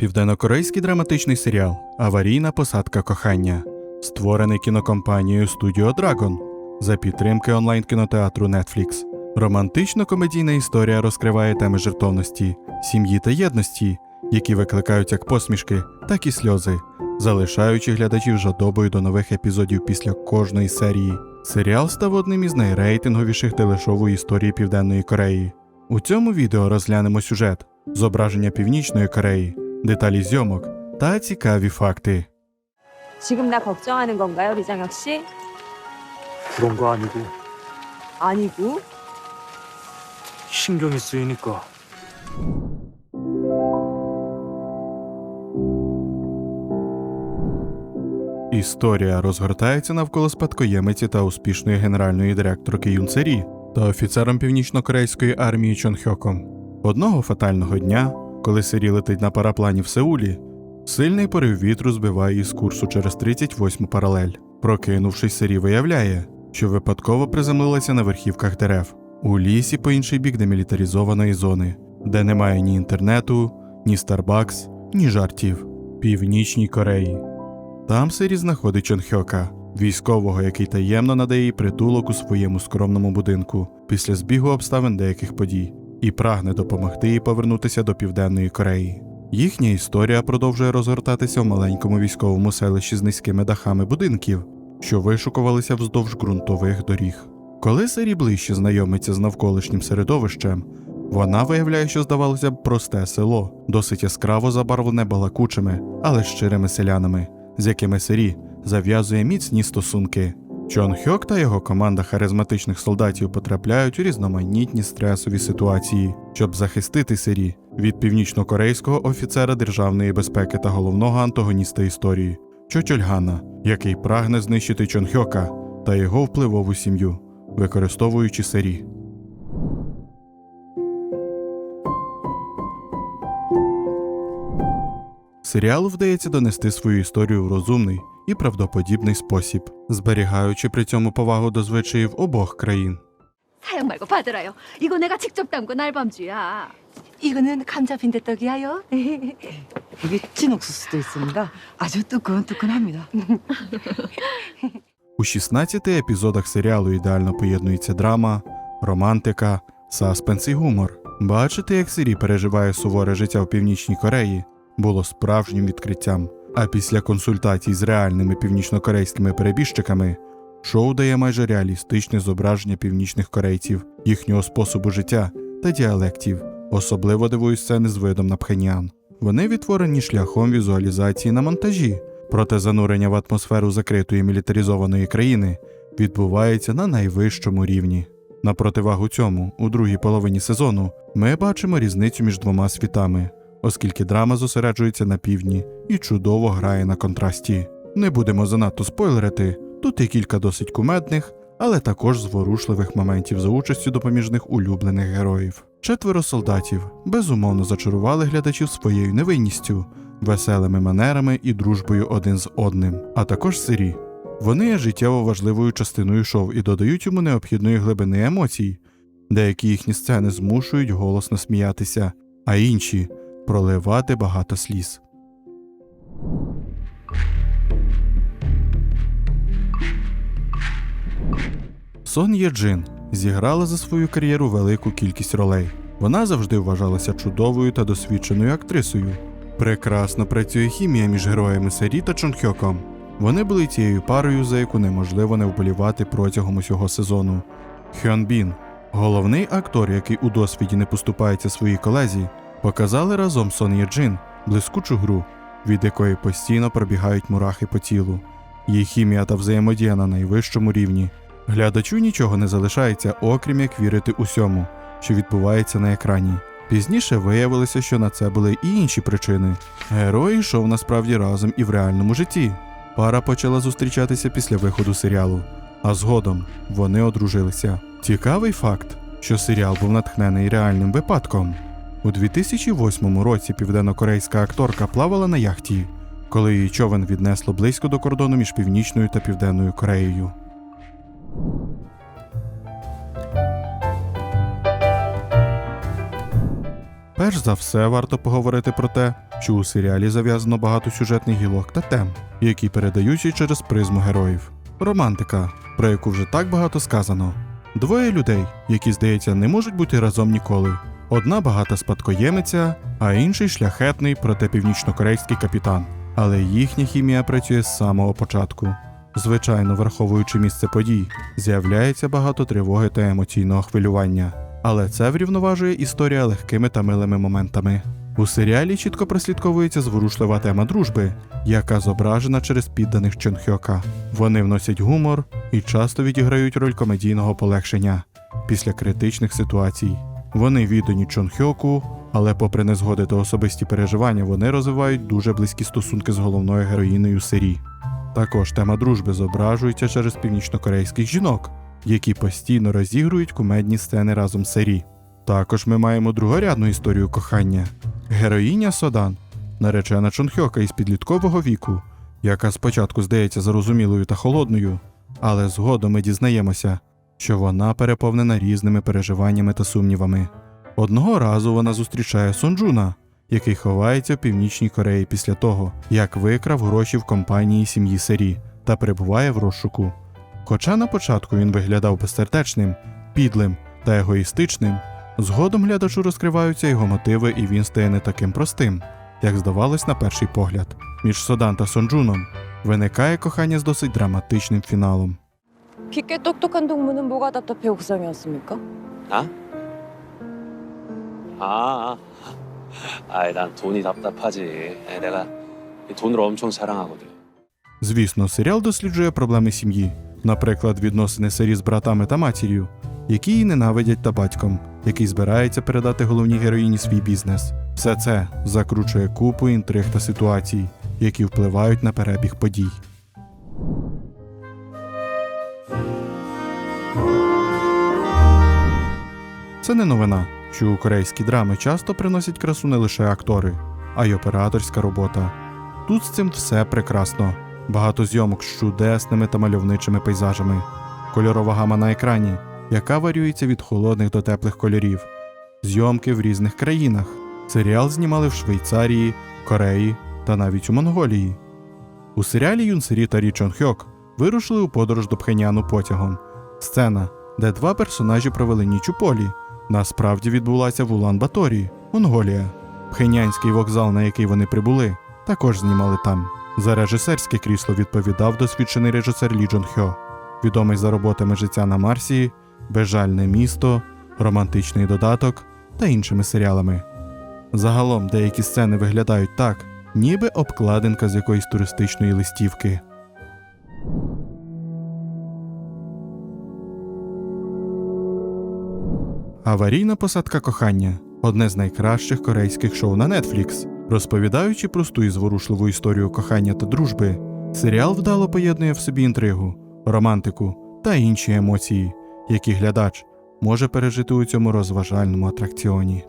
Південнокорейський драматичний серіал Аварійна посадка кохання, створений кінокомпанією Studio Dragon за підтримки онлайн-кінотеатру Netflix. Романтично-комедійна історія розкриває теми жертовності, сім'ї та єдності, які викликають як посмішки, так і сльози, залишаючи глядачів жадобою до нових епізодів після кожної серії. Серіал став одним із найрейтинговіших телешоу історії Південної Кореї. У цьому відео розглянемо сюжет, зображення Північної Кореї, деталі зйомок та цікаві факти. 지금 나 걱정하는 건가요, 리장혁 씨? 그런 거 아니고 아니고 신경이 쓰이니까 Історія розгортається навколо спадкоємиці та успішної генеральної директорки Юн Цері та офіцером північно-корейської армії Чон Хьоком. Одного фатального дня, коли Сері летить на параплані в Сеулі, сильний порив вітру збиває її з курсу через 38 паралель. Прокинувшись, Сері виявляє, що випадково приземлилася на верхівках дерев у лісі по інший бік демілітаризованої зони, де немає ні інтернету, ні Старбакс, ні жартів. Північній Кореї. Там Сирі знаходить Чон Хьока, військового, який таємно надає їй притулок у своєму скромному будинку після збігу обставин деяких подій, і прагне допомогти їй повернутися до Південної Кореї. Їхня історія продовжує розгортатися в маленькому військовому селищі з низькими дахами будинків, що вишукувалися вздовж ґрунтових доріг. Коли Сирі ближче знайомиться з навколишнім середовищем, вона виявляє, що здавалося б просте село, досить яскраво забарвлене балакучими, але щирими селянами, з якими Сирі зав'язує міцні стосунки. Чон Хьок та його команда харизматичних солдатів потрапляють у різноманітні стресові ситуації, щоб захистити Сирі від північнокорейського офіцера державної безпеки та головного антагоніста історії Чочольгана, який прагне знищити Чон Хьока та його впливову сім'ю, використовуючи Сирі. Серіалу вдається донести свою історію в розумний і правдоподібний спосіб, зберігаючи при цьому повагу до звичаїв обох країн. 사양 말고 받으라요. 이거 내가 직접 담근 알밤주야. 이거는 감자 빈대떡이야요. 이게 찐 옥수수도 있습니다. 아주 뜨끈뜨끈합니다. У 16 епізодах серіалу ідеально поєднується драма, романтика, саспенс і гумор. Бачити, як Сирі переживає суворе життя в Північній Кореї, було справжнім відкриттям. А після консультацій з реальними північнокорейськими перебіжчиками шоу дає майже реалістичне зображення північних корейців, їхнього способу життя та діалектів. Особливо дивують сцени з видом на Пхеньян. Вони відтворені шляхом візуалізації на монтажі, проте занурення в атмосферу закритої мілітаризованої країни відбувається на найвищому рівні. На противагу цьому, у другій половині сезону, ми бачимо різницю між двома світами, оскільки драма зосереджується на півдні і чудово грає на контрасті. Не будемо занадто спойлерити, тут є кілька досить кумедних, але також зворушливих моментів за участю допоміжних улюблених героїв. Четверо солдатів безумовно зачарували глядачів своєю невинністю, веселими манерами і дружбою один з одним, а також сирі. Вони є життєво важливою частиною шоу і додають йому необхідної глибини емоцій. Деякі їхні сцени змушують голосно сміятися, а інші проливати багато сліз. Сон Єджин зіграла за свою кар'єру велику кількість ролей. Вона завжди вважалася чудовою та досвідченою актрисою. Прекрасно працює хімія між героями Сері та Чонхьоком. Вони були тією парою, за яку неможливо не вболівати протягом усього сезону. Хьон Бін, головний актор, який у досвіді не поступається своїй колезі, показали разом Сон Єджин блискучу гру, від якої постійно пробігають мурахи по тілу. Її хімія та взаємодія на найвищому рівні. Глядачу нічого не залишається, окрім як вірити усьому, що відбувається на екрані. Пізніше виявилося, що на це були і інші причини. Герой йшов насправді разом і в реальному житті. Пара почала зустрічатися після виходу серіалу, а згодом вони одружилися. Цікавий факт, що серіал був натхнений реальним випадком. У 2008 році південнокорейська акторка плавала на яхті, коли її човен віднесло близько до кордону між Північною та Південною Кореєю. Перш за все, варто поговорити про те, що у серіалі зав'язано багато сюжетних гілок та тем, які передаються через призму героїв. Романтика, про яку вже так багато сказано. Двоє людей, які, здається, не можуть бути разом ніколи. Одна багата спадкоємиця, а інший шляхетний, проте північнокорейський капітан. Але їхня хімія працює з самого початку. Звичайно, враховуючи місце подій, з'являється багато тривоги та емоційного хвилювання. Але це врівноважує історія легкими та милими моментами. У серіалі чітко прослідковується зворушлива тема дружби, яка зображена через підданих Чонхьока. Вони вносять гумор і часто відіграють роль комедійного полегшення після критичних ситуацій. Вони віддані Чонхьоку, але, попри незгоди та особисті переживання, вони розвивають дуже близькі стосунки з головною героїнею Сері. Також тема дружби зображується через північнокорейських жінок, які постійно розігрують кумедні сцени разом з Сері. Також ми маємо другорядну історію кохання. Героїня Содан, наречена Чонхьока із підліткового віку, яка спочатку здається зарозумілою та холодною, але згодом ми дізнаємося, що вона переповнена різними переживаннями та сумнівами. Одного разу вона зустрічає Сонджуна, який ховається в північній Кореї після того, як викрав гроші в компанії сім'ї Сері та перебуває в розшуку. Хоча на початку він виглядав безсердечним, підлим та егоїстичним, згодом глядачу розкриваються його мотиви, і він стає не таким простим, як здавалось на перший погляд. Між Содан та Сонджуном виникає кохання з досить драматичним фіналом. 깊게 똑똑한 동무는 뭐가 답답해 옥상이었습니까? 나? 아, 아이 난 돈이 답답하지. 에, 내가 이 돈을 엄청 사랑하거든. Звісно, серіал досліджує проблеми сім'ї, наприклад, відносини Сері з братами та матір'ю, які її ненавидять та батьком, який збирається передати головній героїні свій бізнес. Все це закручує купу інтриг та ситуацій, які впливають на перебіг подій. Це не новина, що у корейські драми часто приносять красу не лише актори, а й операторська робота. Тут з цим все прекрасно. Багато зйомок з чудесними та мальовничими пейзажами, кольорова гама на екрані, яка варюється від холодних до теплих кольорів, зйомки в різних країнах. Серіал знімали в Швейцарії, Кореї та навіть у Монголії. У серіалі Юнсері та Рі Чон Хьок вирушили у подорож до Пхеняну потягом. Сцена, де два персонажі провели ніч у полі, насправді відбулася в Улан-Баторі, Монголія. Пхенянський вокзал, на який вони прибули, також знімали там. За режисерське крісло відповідав досвідчений режисер Лі Джон Хьо, відомий за роботами Життя на Марсі, Безжальне місто, Романтичний додаток та іншими серіалами. Загалом деякі сцени виглядають так, ніби обкладинка з якоїсь туристичної листівки. Аварійна посадка кохання одне з найкращих корейських шоу на Netflix. Розповідаючи просту і зворушливу історію кохання та дружби, серіал вдало поєднує в собі інтригу, романтику та інші емоції, які глядач може пережити у цьому розважальному атракціоні.